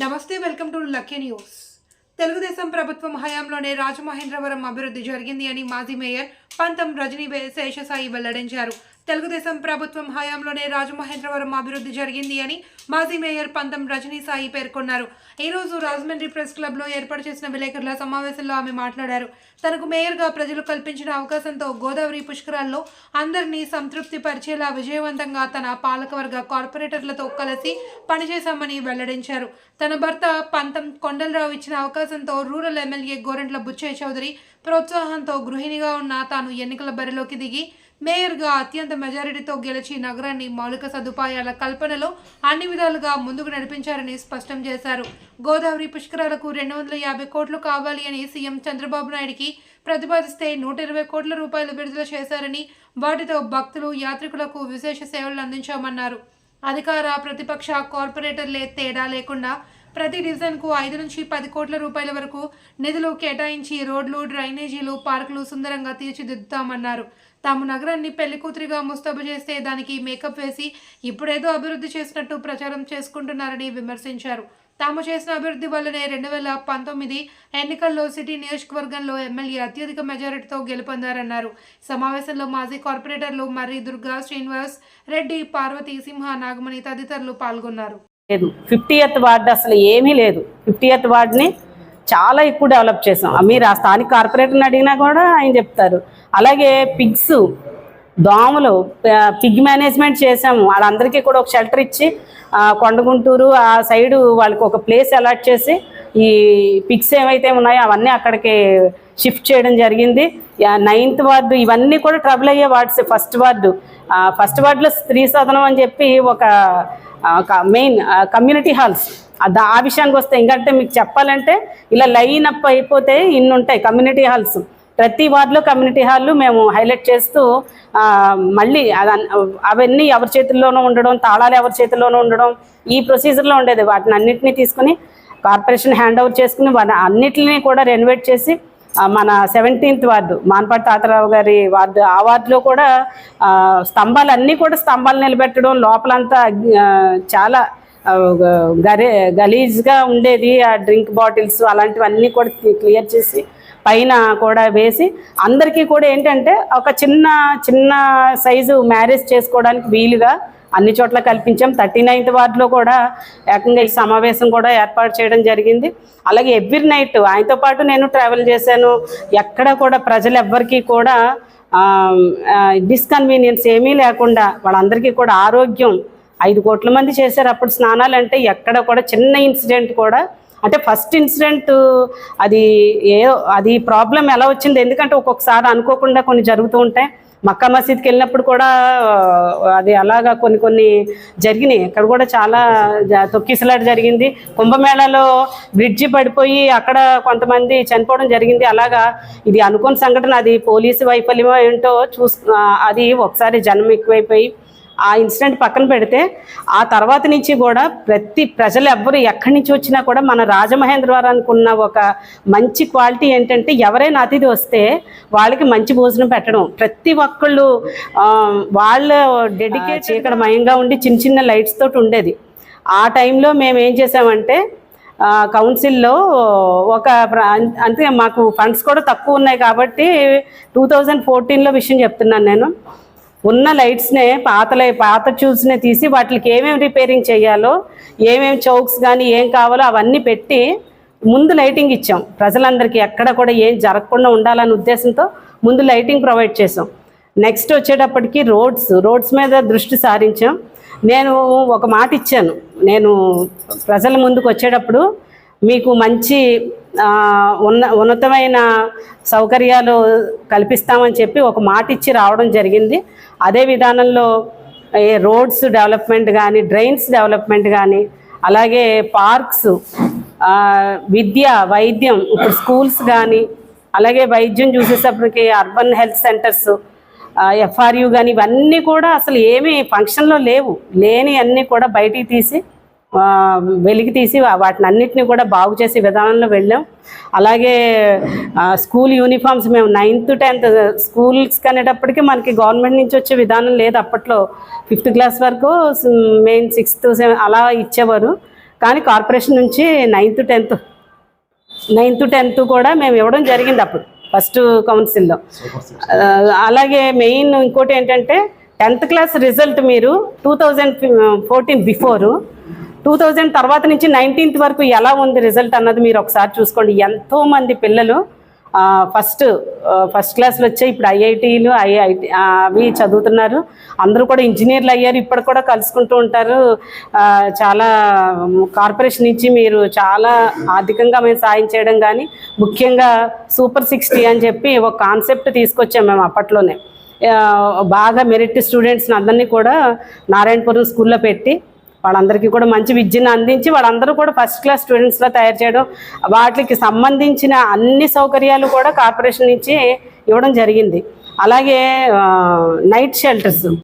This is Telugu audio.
నమస్తే welcome to lucky news. Telugudesam ప్రభుత్వం హయాంలోనే రాజమహేంద్రవరం అభివృద్ధి జరిగింది అని మాజీ మేయర్ పంతం రజనీ శేషసాయి వెల్లడించారు. తెలుగుదేశం ప్రభుత్వం హయాంలోనే రాజమహేంద్రవరం అభివృద్ధి జరిగింది అని మాజీ మేయర్ పంతం రజనీ సాయి పేర్కొన్నారు. ఈరోజు రాజమండ్రి ప్రెస్ క్లబ్లో ఏర్పాటు చేసిన విలేకరుల సమావేశంలో ఆమె మాట్లాడారు. తనకు మేయర్గా ప్రజలు కల్పించిన అవకాశంతో గోదావరి పుష్కరాల్లో అందరినీ సంతృప్తి పరిచేలా విజయవంతంగా తన పాలకవర్గ కార్పొరేటర్లతో కలిసి పనిచేశామని వెల్లడించారు. తన భర్త పంతం కొండలరావు ఇచ్చిన అవకాశంతో రూరల్ ఎమ్మెల్యే గోరెంట్ల బుచ్చయ్య చౌదరి ప్రోత్సాహంతో గృహిణిగా ఉన్న తాను ఎన్నికల బరిలోకి దిగి మేయర్గా అత్యంత మెజారిటీతో గెలిచి నగరాన్ని మౌలిక సదుపాయాల కల్పనలో అన్ని విధాలుగా ముందుకు నడిపించారని స్పష్టం చేశారు. గోదావరి పుష్కరాలకు రెండు వందల యాభై కోట్లు కావాలి అని సీఎం చంద్రబాబు నాయుడికి ప్రతిపాదిస్తే నూట ఇరవై కోట్ల రూపాయలు విడుదల చేశారని వాటితో భక్తులు యాత్రికులకు విశేష సేవలు అందించామన్నారు. అధికార ప్రతిపక్ష కార్పొరేటర్లే తేడా లేకుండా ప్రతి డివిజన్కు ఐదు నుంచి పది కోట్ల రూపాయల వరకు నిధులు కేటాయించి రోడ్లు డ్రైనేజీలు పార్కులు సుందరంగా తీర్చిదిద్దుతామన్నారు. తాము నగరాన్ని పెళ్ళి కూతురిగా ముస్తాబు చేస్తే దానికి మేకప్ వేసి ఇప్పుడేదో అభివృద్ధి చేసినట్టు ప్రచారం చేసుకుంటున్నారని విమర్శించారు. తాము చేసిన అభివృద్ధి వల్లనే రెండు వేల పంతొమ్మిది ఎన్నికల్లో సిటీ నియోజకవర్గంలో ఎమ్మెల్యే అత్యధిక మెజారిటీతో గెలుపొందారన్నారు. సమావేశంలో మాజీ కార్పొరేటర్లు మర్రి దుర్గా శ్రీనివాస్ రెడ్డి పార్వతి సింహ నాగమణి తదితరులు పాల్గొన్నారు. లేదు. ఫిఫ్టీయత్ వార్డ్ అసలు ఏమీ లేదు. ఫిఫ్టీయత్ వార్డ్ని చాలా ఎక్కువ డెవలప్ చేసాం. మీరు ఆ స్థానిక కార్పొరేటర్ని అడిగినా కూడా ఆయన చెప్తారు. అలాగే పిగ్స్ దోమలు పిగ్ మేనేజ్మెంట్ చేసాము. వాళ్ళందరికీ కూడా ఒక షెల్టర్ ఇచ్చి కొండగుంటూరు ఆ సైడు వాళ్ళకి ఒక ప్లేస్ అలాట్ చేసి ఈ పిగ్స్ ఏమైతే ఉన్నాయో అవన్నీ అక్కడికి షిఫ్ట్ చేయడం జరిగింది. నైన్త్ వార్డు ఇవన్నీ కూడా ట్రబుల్ అయ్యే వార్డ్స్. ఫస్ట్ వార్డు ఫస్ట్ వార్డులో స్త్రీ సదనం అని చెప్పి ఒక మెయిన్ కమ్యూనిటీ హాల్స్ ఆ విషయానికి వస్తే ఇంకంటే మీకు చెప్పాలంటే ఇలా లైన్ అప్ అయిపోతే ఇన్ని ఉంటాయి కమ్యూనిటీ హాల్స్ ప్రతి వార్డులో కమ్యూనిటీ హాల్లు మేము హైలైట్ చేస్తూ మళ్ళీ అదన్- అవన్నీ ఎవరి చేతుల్లోనూ ఉండడం తాళాలు ఎవరి చేతుల్లోనూ ఉండడం ఈ ప్రొసీజర్లో ఉండేది. వాటిని అన్నింటినీ తీసుకుని కార్పొరేషన్ హ్యాండ్ ఓవర్ చేసుకుని వాటి అన్నిటిని కూడా రెనోవేట్ చేసి మన సెవెంటీన్త్ వార్డు మాన్పాటి తాతారావు గారి వార్డు ఆ వార్డులో కూడా స్తంభాలన్నీ స్తంభాలు అన్నీ కూడా స్తంభాలు నిలబెట్టడం లోపలంతా చాలా గరే గలీజ్గా ఉండేది ఆ డ్రింక్ బాటిల్స్ అలాంటివన్నీ కూడా క్లియర్ చేసి పైన కూడా వేసి అందరికీ కూడా ఏంటంటే ఒక చిన్న చిన్న సైజు మ్యారేజ్ చేసుకోవడానికి వీలుగా అన్ని చోట్ల కల్పించాం. థర్టీ నైన్త్ వార్డులో కూడా ఏకంగా ఈ సమావేశం కూడా ఏర్పాటు చేయడం జరిగింది. అలాగే ఎవ్రీ నైట్ ఆయనతో పాటు నేను ట్రావెల్ చేశాను. ఎక్కడ కూడా ప్రజలు ఎవ్వరికీ కూడా డిస్కన్వీనియన్స్ ఏమీ లేకుండా వాళ్ళందరికీ కూడా ఆరోగ్యం. ఐదు కోట్ల మంది చేశారు అప్పుడు స్నానాలు అంటే ఎక్కడ కూడా చిన్న ఇన్సిడెంట్ కూడా. అంటే ఫస్ట్ ఇన్సిడెంట్ అది ఏ అది ప్రాబ్లం ఎలా వచ్చింది? ఎందుకంటే ఒక్కొక్కసారి అనుకోకుండా కొన్ని జరుగుతూ ఉంటాయి. మక్కా మసీద్కి వెళ్ళినప్పుడు కూడా అది అలాగా కొన్ని కొన్ని జరిగినాయి. అక్కడ కూడా చాలా జ- తొక్కిసలాట జరిగింది. కుంభమేళాలో బ్రిడ్జి పడిపోయి అక్కడ కొంతమంది చనిపోవడం జరిగింది. అలాగా ఇది అనుకోని సంఘటన. అది పోలీసు వైఫల్యమో ఏంటో చూసు అది ఒకసారి జనం ఎక్కువైపోయి ఆ ఇన్సిడెంట్ పక్కన పెడితే ఆ తర్వాత నుంచి కూడా ప్రతి ప్రజలు ఎవ్వరు ఎక్కడి నుంచి వచ్చినా కూడా మన రాజమహేంద్రవరానికి ఉన్న ఒక మంచి క్వాలిటీ ఏంటంటే ఎవరైనా అతిథి వస్తే వాళ్ళకి మంచి భోజనం పెట్టడం. ప్రతి ఒక్కళ్ళు వాళ్ళ డెడికేట్ ఇక్కడ మయంగా ఉండి చిన్న చిన్న లైట్స్ తోటి ఉండేది. ఆ టైంలో మేము ఏం చేసామంటే కౌన్సిల్లో ఒక అంటే మాకు ఫండ్స్ కూడా తక్కువ ఉన్నాయి కాబట్టి టూ థౌజండ్ ఫోర్టీన్లో విషయం చెప్తున్నాను నేను. ఉన్న లైట్స్నే పాతలే పాత ట్యూబ్స్నే తీసి వాటికి ఏమేమి రిపేరింగ్ చేయాలో ఏమేమి చౌక్స్ కానీ ఏం కావాలో అవన్నీ పెట్టి ముందు లైటింగ్ ఇచ్చాం. ప్రజలందరికీ ఎక్కడ కూడా ఏం జరగకుండా ఉండాలనే ఉద్దేశంతో ముందు లైటింగ్ ప్రొవైడ్ చేసాం. నెక్స్ట్ వచ్చేటప్పటికి రోడ్స్ రోడ్స్ మీద దృష్టి సారించాం. నేను ఒక మాట ఇచ్చాను. నేను ప్రజల ముందుకు వచ్చేటప్పుడు మీకు మంచి ఉన్న ఉన్నతమైన సౌకర్యాలు కల్పిస్తామని చెప్పి ఒక మాట ఇచ్చి రావడం జరిగింది. అదే విధానంలో ఏ రోడ్స్ డెవలప్మెంట్ కానీ డ్రైన్స్ డెవలప్మెంట్ కానీ అలాగే పార్క్స్ విద్య వైద్యం ఇప్పుడు స్కూల్స్ కానీ అలాగే వైద్యం చూసేటప్పటికి అర్బన్ హెల్త్ సెంటర్స్ ఎఫ్ఆర్యు కానీ ఇవన్నీ కూడా అసలు ఏమీ ఫంక్షన్లో లేవు. లేని అన్నీ కూడా బయటికి తీసి వెలికి తీసి వాటిని అన్నిటిని కూడా బాగు చేసే విధానంలో వెళ్ళాం. అలాగే స్కూల్ యూనిఫామ్స్ మేము నైన్త్ టెన్త్ స్కూల్స్ కనేటప్పటికి మనకి గవర్నమెంట్ నుంచి వచ్చే విధానం లేదు అప్పట్లో. ఫిఫ్త్ క్లాస్ వరకు మెయిన్ సిక్స్త్ సెవెన్ అలా ఇచ్చేవారు. కానీ కార్పొరేషన్ నుంచి నైన్త్ టెన్త్ నైన్త్ టెన్త్ కూడా మేము ఇవ్వడం జరిగింది అప్పుడు ఫస్ట్ కౌన్సిల్లో. అలాగే మెయిన్ ఇంకోటి ఏంటంటే టెన్త్ క్లాస్ రిజల్ట్ మీరు two thousand fourteen before two thousand తర్వాత నుంచి నైన్టీన్త్ వరకు ఎలా ఉంది రిజల్ట్ అన్నది మీరు ఒకసారి చూసుకోండి. ఎంతోమంది పిల్లలు ఫస్ట్ ఫస్ట్ క్లాస్లో వచ్చే ఇప్పుడు ఐఐటీలు ఐఐటి అవి చదువుతున్నారు. అందరూ కూడా ఇంజనీర్లు అయ్యారు. ఇప్పుడు కూడా కలుసుకుంటూ ఉంటారు. చాలా కార్పొరేషన్ నుంచి మీరు చాలా ఆర్థికంగా మేము సాయం చేయడం కానీ ముఖ్యంగా సూపర్ సిక్స్టీ అని చెప్పి ఒక కాన్సెప్ట్ తీసుకొచ్చాం మేము అప్పట్లోనే. బాగా మెరిట్ స్టూడెంట్స్ని అందరినీ కూడా నారాయణపురం స్కూల్లో పెట్టి వాళ్ళందరికీ కూడా మంచి విద్యను అందించి వాళ్ళందరూ కూడా ఫస్ట్ క్లాస్ స్టూడెంట్స్లో తయారు చేయడం వాటికి సంబంధించిన అన్ని సౌకర్యాలు కూడా కార్పొరేషన్ నుంచి ఇవ్వడం జరిగింది. అలాగే నైట్ షెల్టర్స్